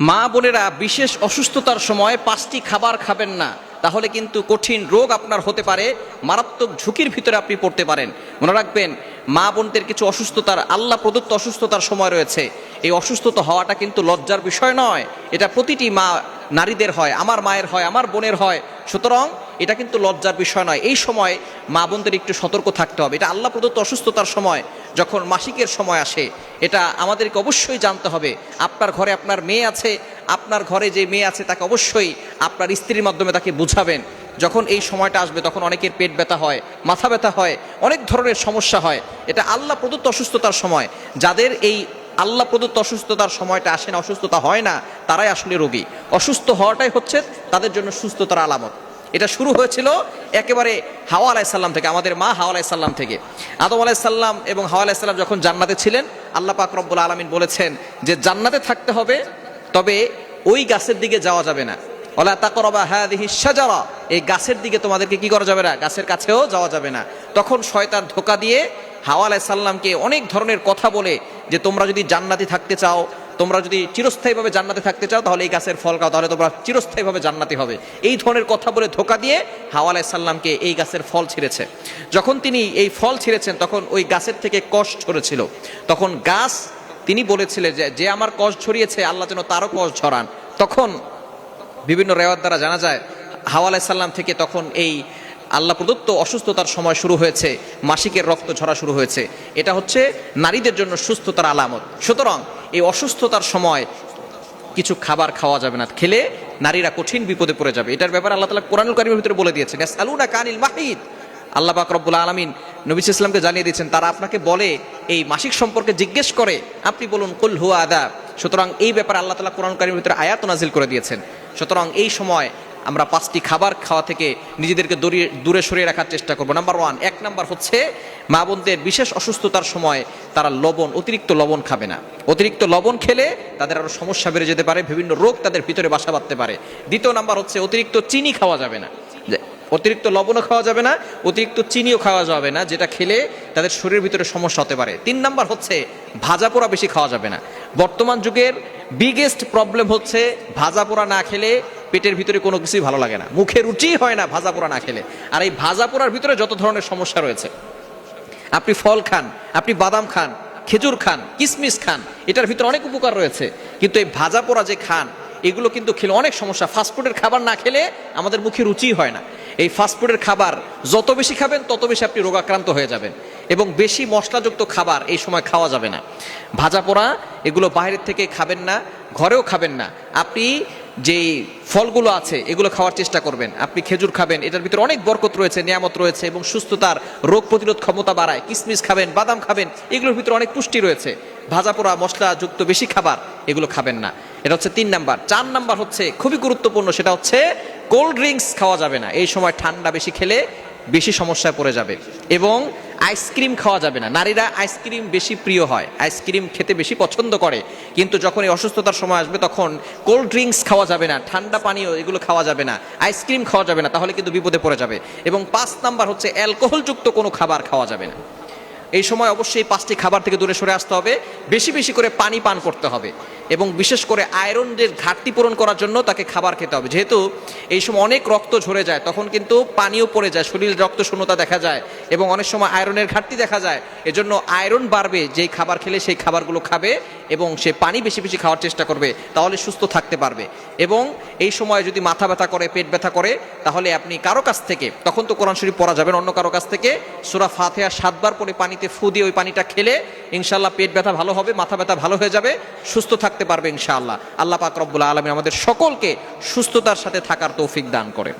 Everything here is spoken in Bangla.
মা বোনেরা বিশেষ অসুস্থতার সময় পাঁচটি খাবার খাবেন না। তাহলে কিন্তু কঠিন রোগ আপনার হতে পারে, মারাত্মক ঝুঁকির ভিতরে আপনি পড়তে পারেন। মনে রাখবেন, মা বোনদের কিছু অসুস্থতার, আল্লাহ প্রদত্ত অসুস্থতার সময় রয়েছে। এই অসুস্থতা হওয়াটা কিন্তু লজ্জার বিষয় নয়। এটা প্রতিটি মা, নারীদের হয়, আমার মায়ের হয়, আমার বোনের হয়। সুতরাং এটা কিন্তু লজ্জার বিষয় নয়। এই সময় মা বোনদের একটু সতর্ক থাকতে হবে। এটা আল্লাহ প্রদত্ত অসুস্থতার সময়, যখন মাসিকের সময় আসে, এটা আমাদেরকে অবশ্যই জানতে হবে। আপনার ঘরে আপনার মেয়ে আছে, আপনার ঘরে যে মেয়ে আছে, তাকে অবশ্যই আপনার স্ত্রীর মাধ্যমে তাকে বুঝাবেন। যখন এই সময়টা আসবে, তখন অনেকের পেট ব্যথা হয়, মাথা ব্যথা হয়, অনেক ধরনের সমস্যা হয়। এটা আল্লাহ প্রদত্ত অসুস্থতার সময়। যাদের এই আল্লাহ প্রদত্ত অসুস্থতার সময়টা আসে না, অসুস্থতা হয় না, তারাই আসলে রোগী। অসুস্থ হওয়াটাই হচ্ছে তাদের জন্য সুস্থতার আলামত। এটা শুরু হয়েছিল একেবারে হাওয়া আলাইসাল্লাম থেকে, আমাদের মা হাওয়া আলাইসাল্লাম থেকে। আদম আলাইসাল্লাম এবং হাওয়া আলাইসাল্লাম যখন জান্নাতে ছিলেন, আল্লাহ পাক রব্বুল আলমিন বলেছেন যে জান্নাতে থাকতে হবে, তবে ওই গাছের দিকে যাওয়া যাবে না। ওলা তাকরবা হ্যাঁ সাজারা এই গাছের দিকে তোমাদেরকে কি করা যাবে না? গাছের কাছেও যাওয়া যাবে না। তখন শয়তান ধোকা দিয়ে হাওয়া আলাইসাল্লামকে অনেক ধরনের কথা বলে যে তোমরা যদি জান্নাতি থাকতে চাও, তোমরা যদি চিরস্থায়ীভাবে জান্নাতে থাকতে চাও, তাহলে এই গাছের ফল খাও, তাহলে তোমরা চিরস্থায়ীভাবে জান্নাতি হবে। এই ধরনের কথা বলে ধোকা দিয়ে হাওয়া আলাইসাল্লামকে এই গাছের ফল ছিঁড়েছে। যখন তিনি এই ফল ছিঁড়েছেন, তখন ওই গাছের থেকে কষ ছড়েছিল তখন গাছ, তিনি বলেছিলেন যে যে আমার কষ ছড়িয়েছে আল্লাহ যেন তারও কষ ঝরান। তখন বিভিন্ন রেওয়ার দ্বারা জানা যায়, হাওয়া আলাইসাল্লাম থেকে তখন এই আল্লাহ প্রদত্ত অসুস্থতার সময় শুরু হয়েছে, মাসিকের রক্ত ঝরা শুরু হয়েছে। এটা হচ্ছে নারীদের জন্য সুস্থতার আলামত। সুতরাং এই অসুস্থতার সময় কিছু খাবার খাওয়া যাবে না। খেলে নারীরা কঠিন বিপদে পড়ে যাবে। এটার ব্যাপারে আল্লাহ তালা কোরআনুল কারিমের ভিতরে বলে দিয়েছেন আলুনা কানিল মাহিদ আল্লাহ পাক রব্বুল আলমিন নবী ইসলামকে জানিয়ে দিয়েছেন, তারা আপনাকে বলে, এই মাসিক সম্পর্কে জিজ্ঞেস করে, আপনি বলুন, কুল হুয়া আদা সুতরাং এই ব্যাপারে আল্লাহ তালা কোরআন কারিমের ভিতরে আয়াত নাজিল করে দিয়েছেন। সুতরাং এই সময় আমরা পাঁচটি খাবার খাওয়া থেকে নিজেদেরকে দূরে দূরে সরিয়ে রাখার চেষ্টা করব। নাম্বার ওয়ান এক নাম্বার হচ্ছে মা বোনদের বিশেষ অসুস্থতার সময় তারা লবণ, অতিরিক্ত লবণ খাবে না। অতিরিক্ত লবণ খেলে তাদের আরও সমস্যা বেড়ে যেতে পারে, বিভিন্ন রোগ তাদের ভিতরে বাসা বাঁধতে পারে। দ্বিতীয় নাম্বার হচ্ছে অতিরিক্ত চিনি খাওয়া যাবে না। অতিরিক্ত লবণও খাওয়া যাবে না, অতিরিক্ত চিনিও খাওয়া যাবে না, যেটা খেলে তাদের শরীরের ভিতরে সমস্যা হতে পারে। তিন নাম্বার হচ্ছে, ভাজা পোড়া বেশি খাওয়া যাবে না। বর্তমান যুগের বিগেস্ট প্রবলেম হচ্ছে, ভাজা পোড়া না খেলে পেটের ভিতরে কোনো কিছুই ভালো লাগে না। মুখে রুচি হয় না ভাজা পোড়া না খেলে। আর এই ভাজা পোড়ার ভিতরে যত ধরনের সমস্যা রয়েছে, আপনি ফল খান, আপনি বাদাম খান, খেজুর খান, কিসমিস খান, এটার ভিতরে অনেক উপকার রয়েছে। কিন্তু এই ভাজা পোড়া যে খান, এগুলো কিন্তু খেলে অনেক সমস্যা। ফাস্টফুডের খাবার না খেলে আমাদের মুখে রুচি হয় না। এই ফাস্টফুডের খাবার যত বেশি খাবেন, তত বেশি আপনি রোগাক্রান্ত হয়ে যাবেন এবং বেশি মশলাযুক্ত খাবার এই সময় খাওয়া যাবে না। ভাজা পোড়া, এগুলো বাইরের থেকে খাবেন না, ঘরেও খাবেন না। আপনি যে ফলগুলো আছে, এগুলো খাওয়ার চেষ্টা করবেন। আপনি খেজুর খাবেন, এটার ভিতরে অনেক বরকত রয়েছে, নিয়ামত রয়েছে এবং সুস্থতার রোগ প্রতিরোধ ক্ষমতা বাড়ায়। কিসমিস খাবেন, বাদাম খাবেন, এগুলোর ভিতরে অনেক পুষ্টি রয়েছে। ভাজা পোড়া মশলা যুক্ত বেশি খাবার, এগুলো খাবেন না। এটা হচ্ছে তিন নাম্বার। চার নাম্বার হচ্ছে, খুবই গুরুত্বপূর্ণ, সেটা হচ্ছে কোল্ড ড্রিঙ্কস খাওয়া যাবে না। এই সময় ঠান্ডা বেশি খেলে বেশি সমস্যায় পড়ে যাবে। এবং আইসক্রিম খাওয়া যাবে না। নারীরা আইসক্রিম বেশি প্রিয় হয়, আইসক্রিম খেতে বেশি পছন্দ করে। কিন্তু যখন এই অসুস্থতার সময় আসবে, তখন কোল্ড ড্রিঙ্কস খাওয়া যাবে না, ঠান্ডা পানীয় এগুলো খাওয়া যাবে না, আইসক্রিম খাওয়া যাবে না, তাহলে কিন্তু বিপদে পড়ে যাবে। এবং পাঁচ নাম্বার হচ্ছে, অ্যালকোহলযুক্ত কোনো খাবার খাওয়া যাবে না। এই সময় অবশ্যই পাঁচটি খাবার থেকে দূরে সরে আসতে হবে। বেশি বেশি করে পানি পান করতে হবে এবং বিশেষ করে আয়রনের ঘাটতি পূরণ করার জন্য তাকে খাবার খেতে হবে। যেহেতু এই সময় অনেক রক্ত ঝরে যায়, তখন কিন্তু পানিও পড়ে যায়, শরীর রক্ত শূন্যতা দেখা যায় এবং অনেক সময় আয়রনের ঘাটতি দেখা যায়। এজন্য আয়রন বাড়বে, যেই খাবার খেলে সেই খাবারগুলো খাবে এবং সে পানি বেশি বেশি খাওয়ার চেষ্টা করবে, তাহলে সুস্থ থাকতে পারবে। এবং এই সময় যদি মাথা ব্যথা করে, পেট ব্যথা করে, তাহলে আপনি কারও কাছ থেকে, তখন তো কোরআন শরীফ পড়া যাবেন অন্য কারও কাছ থেকে সুরা ফাতেহা সাতবার পরে পানিতে ফু দিয়ে ওই পানিটা খেলে ইনশাল্লাহ পেট ব্যথা ভালো হবে, মাথা ব্যথা ভালো হয়ে যাবে, সুস্থ থাকতে পারবে ইনশাআল্লাহ। আল্লাহ পাক রব্বুল আলমী আমাদের সকলকে সুস্থতার সাথে থাকার তৌফিক দান করেন।